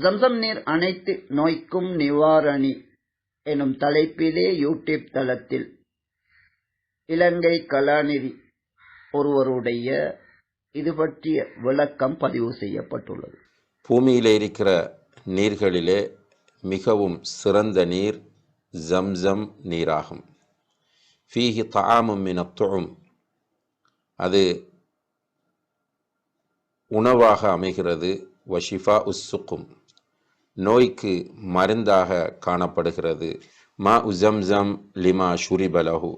ஜம்சம் நீர் அனைத்து நோய்க்கும் நிவாரணி எனும் தலைப்பிலே யூடியூப் தளத்தில் இலங்கை கலாநிதி ஒருவருடைய இது பற்றிய விளக்கம் பதிவு செய்யப்பட்டுள்ளது. பூமியில் இருக்கிற நீர்களிலே மிகவும் சிறந்த நீர் ஜம்சம் நீராகும். ஃபீஹி தாமும் மினத்தும் அது உணவாக அமைகிறது. வஷிஃபா உஸ்ஸுக்கும் நோய்க்கு மருந்தாக காணப்படுகிறது. மா உசம்சம் லிமா ஷுரிபலஹு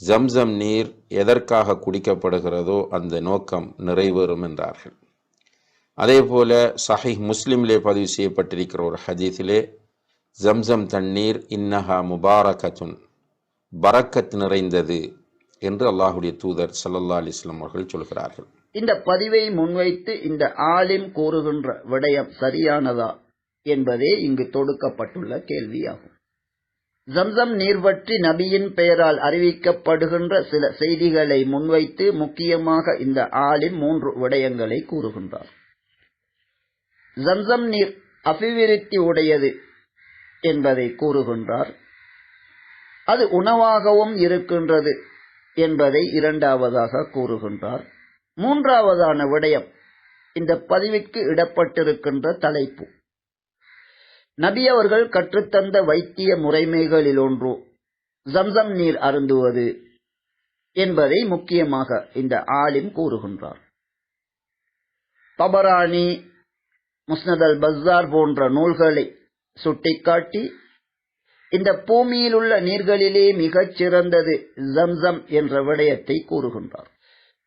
ஜம்சம் நீர் எதற்காக குடிக்கப்படுகிறதோ அந்த நோக்கம் நிறைவேறும் என்றார்கள். அதே போல சஹிஹ் முஸ்லிமிலே பதிவு செய்யப்பட்டிருக்கிற ஒரு ஹதீஸிலே ஜம்சம் தண்ணீர் இன்னஹா முபாரகத்துன் பரக்கத் நிறைந்தது என்று அல்லாஹுடைய தூதர் சல்லல்லா அலிஸ்லாம் அவர்கள் சொல்கிறார்கள். இந்த பதிவை முன்வைத்து இந்த ஆலிம் கூறுகின்ற விடயம் சரியானதா? என்பதே இங்கு தொடுக்கப்பட்டுள்ள கேள்வியாகும். ஜம்சம் நீர்வற்றி நபியின் பெயரால் அறிவிக்கப்படுகின்ற சில செய்திகளை முன்வைத்து முக்கியமாக இந்த ஆளின் மூன்று விடயங்களை கூறுகின்றார். ஜம்சம் நீர் அபிவிருத்தி உடையது என்பதை கூறுகின்றார். அது உணவாகவும் இருக்கின்றது என்பதை இரண்டாவதாக கூறுகின்றார். மூன்றாவதான விடயம் இந்த பதிவிற்கு இடப்பட்டிருக்கின்ற தலைப்பு. நபி அவர்கள் கற்றுத்தந்த வைத்திய முறைமைகளில் ஒன்று ஜம்சம் நீர் அருந்துவது என்பதை முக்கியமாக இந்த ஆலிம் கூறுகின்றார். பபராணி முஸ்னத் அல் பஸ்ஸார் போன்ற நூல்களை சுட்டிக்காட்டி இந்த பூமியில் உள்ள நீர்களிலே மிகச் சிறந்தது ஜம்சம் என்ற விடயத்தை கூறுகின்றார்.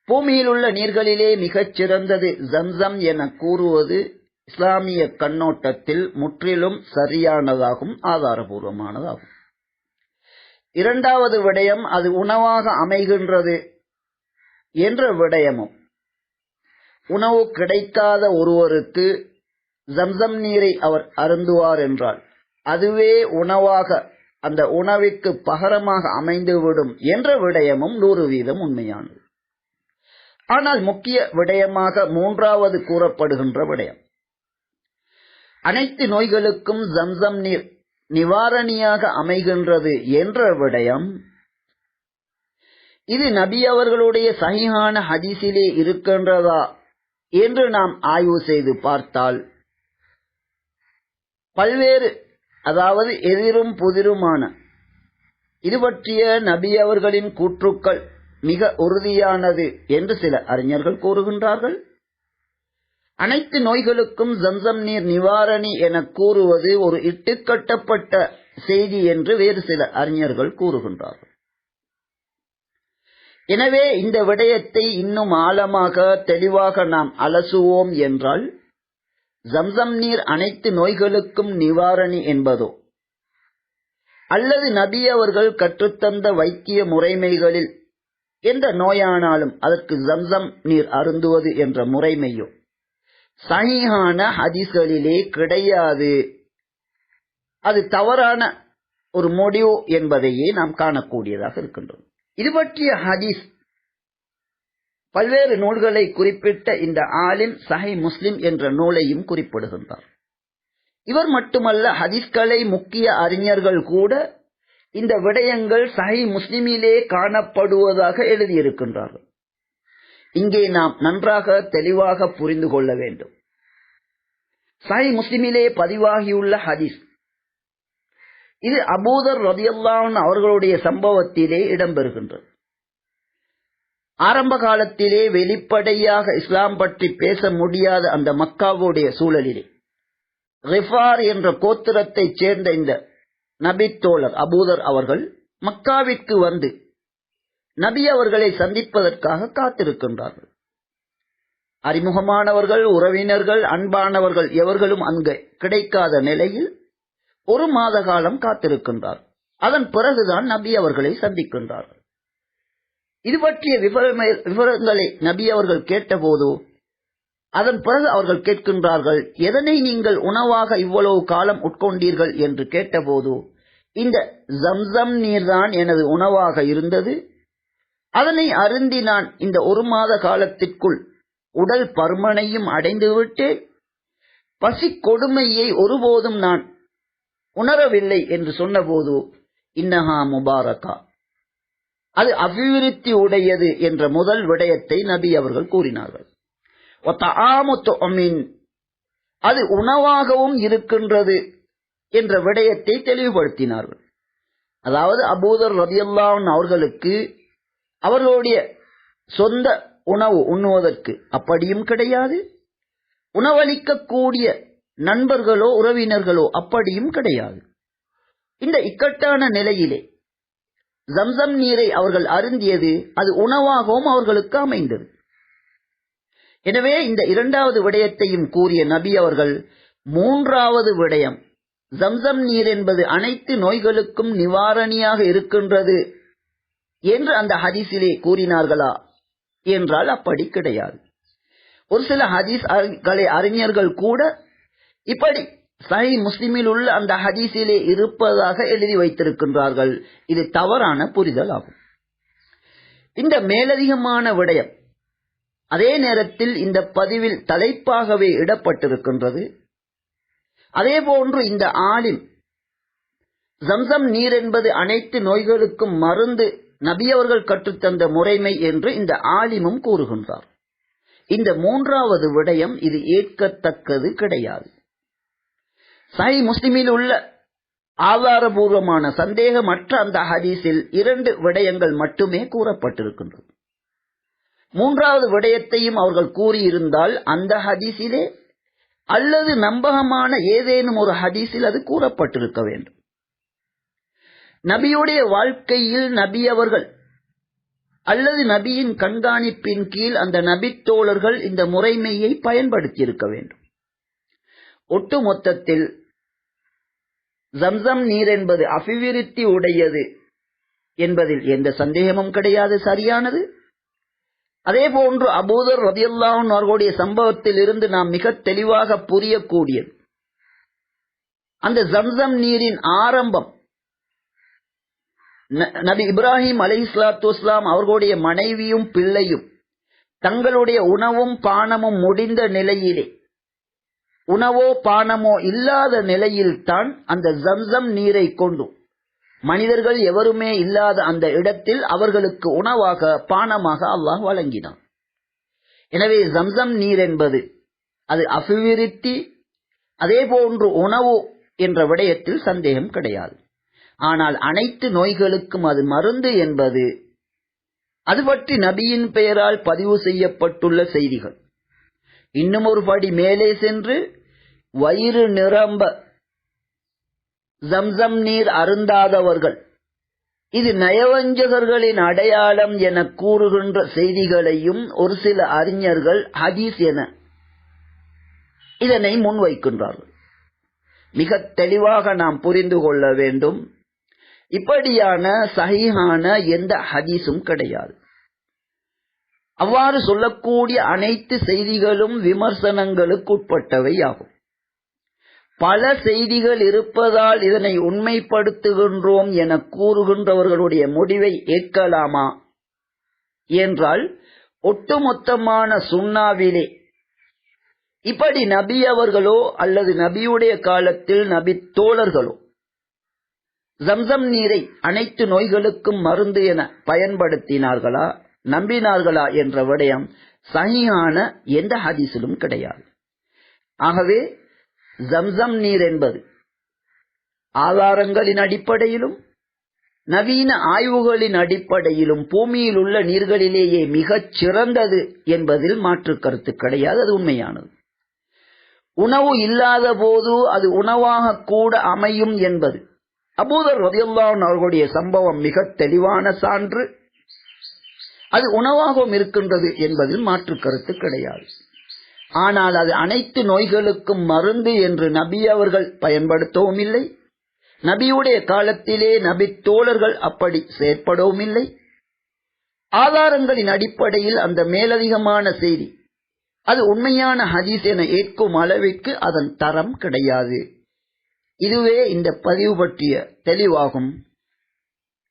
பூமியில் உள்ள நீர்களிலே மிகச் சிறந்தது ஜம்சம் என கூறுவது இஸ்லாமிய கண்ணோட்டத்தில் முற்றிலும் சரியானதாகும் ஆதாரபூர்வமானதாகும். இரண்டாவது விடயம் அது உணவாக அமைகின்றது என்ற விடயமும். உணவு கிடைக்காத ஒருவருக்கு ஜம்சம் நீரை அவர் அருந்துவார் என்றால் அதுவே உணவாக அந்த உணவிற்கு பகரமாக அமைந்துவிடும் என்ற விடயமும் நூறு வீதம் உண்மையானது. ஆனால் முக்கிய விடயமாக மூன்றாவது கூறப்படுகின்ற விடயம். அனைத்து நோய்களுக்கும் ஜம்சம் நீர் நிவாரணியாக அமைகின்றது என்ற விடயம் இது நபி அவர்களுடைய சகிஹான ஹதீஸிலே இருக்கின்றதா என்று நாம் ஆய்வு செய்து பார்த்தால் பல்வேறு அதாவது எதிரும் புதிருமான இது பற்றிய நபி அவர்களின் கூற்றுக்கள் மிக உறுதியானது என்று சில அறிஞர்கள் கூறுகின்றார்கள். அனைத்து நோய்களுக்கும் ஜம்சம் நீர் நிவாரணி என கூறுவது ஒரு இட்டுக்கட்டப்பட்ட செய்தி என்று வேறு சில அறிஞர்கள் கூறுகின்றார்கள். எனவே இந்த விடயத்தை இன்னும் ஆழமாக தெளிவாக நாம் அலசுவோம் என்றால் ஜம்சம் நீர் அனைத்து நோய்களுக்கும் நிவாரணி என்பதோ அல்லது நபி அவர்கள் கற்றுத்தந்த வைத்திய முறைமைகளில் எந்த நோயானாலும் அதற்கு ஜம்சம் நீர் அருந்துவது என்ற முறைமையோ சகிஹான ஹதீஸ்களிலே கிடையாது. அது தவறான ஒரு முடிவு என்பதையே நாம் காணக்கூடியதாக இருக்கின்றோம். இது பற்றிய ஹதீஸ் பல்வேறு நூல்களை குறிப்பிட்ட இந்த ஆலிம் சஹை முஸ்லிம் என்ற நூலையும் குறிப்பிடுகின்றார். இவர் மட்டுமல்ல ஹதீஸ்களை முக்கிய அறிஞர்கள் கூட இந்த விடயங்கள் சஹை முஸ்லிமிலே காணப்படுவதாக எழுதியிருக்கின்றார்கள். இங்கே நாம் நன்றாக தெளிவாக புரிந்து கொள்ள வேண்டும். சஹி முஸ்லிமிலே பதிவாகியுள்ள ஹதீஸ். இது அபூதர் ரதியல்லான் அவர்களுடைய சம்பவத்திலே இடம்பெறுகின்றது. ஆரம்ப காலத்திலே வெளிப்படையாக இஸ்லாம் பற்றி பேச முடியாத அந்த மக்காவுடைய சூழலிலே ரிஃபார் என்ற கோத்திரத்தைச் சேர்ந்த இந்த நபித்தோழர் அபூதர் அவர்கள் மக்காவிற்கு வந்து நபி அவர்களை சந்திப்பதற்காக காத்திருக்கின்றார்கள். அறிமுகமானவர்கள் உறவினர்கள் அன்பானவர்கள் எவர்களும் அங்கு கிடைக்காத நிலையில் ஒரு மாத காலம் காத்திருக்கின்றார். அதன் பிறகுதான் நபி அவர்களை சந்திக்கின்றார்கள். இது பற்றிய விவரங்களை நபி அவர்கள் கேட்டபோது அதன் பிறகு அவர்கள் கேட்கின்றார்கள் எதனை நீங்கள் உணவாக இவ்வளவு காலம் உட்கொண்டீர்கள்? என்று கேட்டபோது இந்த ஜம்சம் நீர்தான் எனது உணவாக இருந்தது. அதனை அருந்தி நான் இந்த ஒரு மாத காலத்திற்குள். உடல் பருமனையும் அடைந்துவிட்டு பசி கொடுமையை ஒருபோதும் நான் உணரவில்லை என்று சொன்னபோது இன்னஹா முபாரகா. அது அபிவிருத்தி உடையது என்ற முதல் விடயத்தை நபி அவர்கள் கூறினார்கள். அது உணவாகவும் இருக்கின்றது என்ற விடயத்தை தெளிவுபடுத்தினார்கள். அதாவது அபூதர் ரதியல்லான் அவர்களுக்கு அவர்களுடைய சொந்த உணவு உண்ணுவதற்கு அப்படியும் கிடையாது. உணவளிக்கக்கூடிய நண்பர்களோ உறவினர்களோ அப்படியும் கிடையாது. இந்த இக்கட்டான நிலையிலே ஜம்சம் நீரை அவர்கள் அருந்தியது அது உணவாகவும் அவர்களுக்கு அமைந்தது. எனவே இந்த இரண்டாவது விடயத்தையும் கூறிய நபி அவர்கள் மூன்றாவது விடயம் ஜம்சம் நீர் என்பது அனைத்து நோய்களுக்கும் நிவாரணியாக இருக்கின்றது என்று அந்த ஹதீஸிலே கூறினார்களா? என்றால் அப்படி கிடையாது. ஒரு சில ஹதீஸ் அறிஞர்கள் கூட இப்படி சஹி முஸ்லிமில் உள்ள அந்த ஹதீஸிலே இருப்பதாக எழுதி வைத்திருக்கின்றார்கள். இது தவறான புரிதல் ஆகும். இந்த மேலதிகமான விடயம் அதே நேரத்தில் இந்த பதிவில் தலைப்பாகவே இடப்பட்டிருக்கின்றது. அதே போன்று இந்த ஆலிம் ஜம்சம் நீர் என்பது அனைத்து நோய்களுக்கும் மருந்து நபியவர்கள் கற்றுத்தந்த முறைமை என்று இந்த ஆலிமும் கூறுகின்றார். இந்த மூன்றாவது விடயம் இது ஏற்கத்தக்கது கிடையாது. சஹி முஸ்லிமில் உள்ள ஆதாரபூர்வமான சந்தேகமற்ற அந்த ஹதீஸில் இரண்டு விடயங்கள் மட்டுமே கூறப்பட்டிருக்கின்றது. மூன்றாவது விடயத்தையும் அவர்கள் கூறியிருந்தால் அந்த ஹதீஸிலே அல்லது நம்பகமான ஏதேனும் ஒரு ஹதீஸில் அது கூறப்பட்டிருக்க வேண்டும். நபியுடைய வாழ்க்கையில் நபி அவர்கள் அல்லது நபியின் கண்காணிப்பின் கீழ் அந்த நபித்தோழர்கள் இந்த முறைமையை பயன்படுத்தியிருக்க வேண்டும். ஒட்டுமொத்தத்தில் ஜம்சம் நீர் என்பது அபிவிருத்தி உடையது என்பதில் எந்த சந்தேகமும் கிடையாது சரியானது. அதே போன்று அபூதர் ரதியுல்லாஹன் அவர்களுடைய சம்பவத்தில் இருந்து நாம் மிக தெளிவாக புரியக்கூடியது. அந்த ஜம்சம் நீரின் ஆரம்பம் நபி இப்ராஹிம் அலி இஸ்லாத்து இஸ்லாம் அவர்களுடைய மனைவியும் பிள்ளையும் தங்களுடைய உணவும் பானமும் முடிந்த நிலையிலே உணவோ பானமோ இல்லாத நிலையில் தான் அந்த ஜம்சம் நீரை கொண்டு மனிதர்கள் எவருமே இல்லாத அந்த இடத்தில் அவர்களுக்கு உணவாக பானமாக அல்லாஹ் வழங்கினான். எனவே ஜம்சம் நீர் என்பது அது அபிவிருத்தி அதே போன்று உணவு என்ற விடயத்தில் சந்தேகம் கிடையாது. ஆனால் அனைத்து நோய்களுக்கும் அது மருந்து என்பது. அது பற்றி நபியின் பெயரால் பதிவு செய்யப்பட்டுள்ள செய்திகள். இன்னும் ஒரு படி மேலே சென்று வயிறு நிரம்ப ஜம்சம் நீர் அருந்தாதவர்கள். இது நயவஞ்சகர்களின் அடையாளம் என கூறுகின்ற செய்திகளையும் ஒரு சில அறிஞர்கள் ஹதீஸ் என இதனை முன்வைக்கின்றார்கள். மிக தெளிவாக நாம் புரிந்து கொள்ள வேண்டும். இப்படியான சகிஹான எந்த ஹதீஸும் கிடையாது. அவ்வாறு சொல்லக்கூடிய அனைத்து செய்திகளும் விமர்சனங்களுக்கு உட்பட்டவை ஆகும். பல செய்திகள் இருப்பதால் இதனை உண்மைப்படுத்துகின்றோம் என கூறுகின்றவர்களுடைய முடிவை ஏற்கலாமா? என்றால் ஒட்டுமொத்தமான சுண்ணாவிலே இப்படி நபி அவர்களோ அல்லது நபியுடைய காலத்தில் நபி தோழர்களோ ஜம்சம் நீரை அனைத்து நோய்களுக்கும் மருந்து என பயன்படுத்தினார்களா? நம்பினார்களா என்ற விடயம் சகியான எந்த ஹதீஸிலும் கிடையாது. ஆகவே ஜம்சம் நீர் என்பது ஆதாரங்களின் அடிப்படையிலும் நவீன ஆய்வுகளின் அடிப்படையிலும் பூமியில் உள்ள நீர்களிலேயே மிகச் சிறந்தது என்பதில் மாற்று கருத்து கிடையாது அது உண்மையானது. உணவு இல்லாத போது அது உணவாக கூட அமையும் என்பது அபூதர் ரதியுல்லான் அவர்களுடைய சம்பவம் மிக தெளிவான சான்று. அது உணவாகவும் இருக்கின்றது என்பதில் மாற்று கருத்து கிடையாது. ஆனால் அது அனைத்து நோய்களுக்கும் மருந்து என்று நபி அவர்கள் பயன்படுத்தவும் இல்லை. நபியுடைய காலத்திலே நபி தோழர்கள் அப்படி செயற்படவும் இல்லை. ஆதாரங்களின் அடிப்படையில் அந்த மேலதிகமான செய்தி. அது உண்மையான ஹதீஸ் என ஏற்கும் அளவிற்கு அதன் தரம் கிடையாது. இதுவே இந்த பதிவு பற்றிய தெளிவாகும்.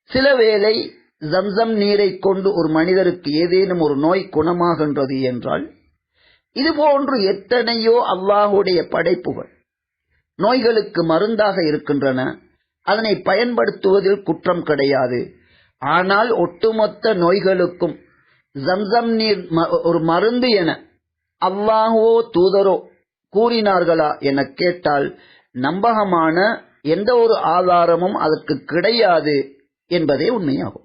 சில வேளை ஜம்சம் நீரை கொண்டு ஒரு மனிதருக்கு ஏதேனும் ஒரு நோய் குணமாகின்றது என்றால் இது போன்று எத்தனையோ அல்லாஹுடைய படைப்புகள் நோய்களுக்கு மருந்தாக இருக்கின்றன. அதனை பயன்படுத்துவதில் குற்றம் கிடையாது. ஆனால் ஒட்டுமொத்த நோய்களுக்கும் ஜம்சம் நீர் ம- ஒரு மருந்து என அல்லாஹுவோ தூதரோ கூறினார்களா என கேட்டால் நம்பகமான எந்த ஒரு ஆதாரமும் அதற்கு கிடையாது என்பதே உண்மையாகும்.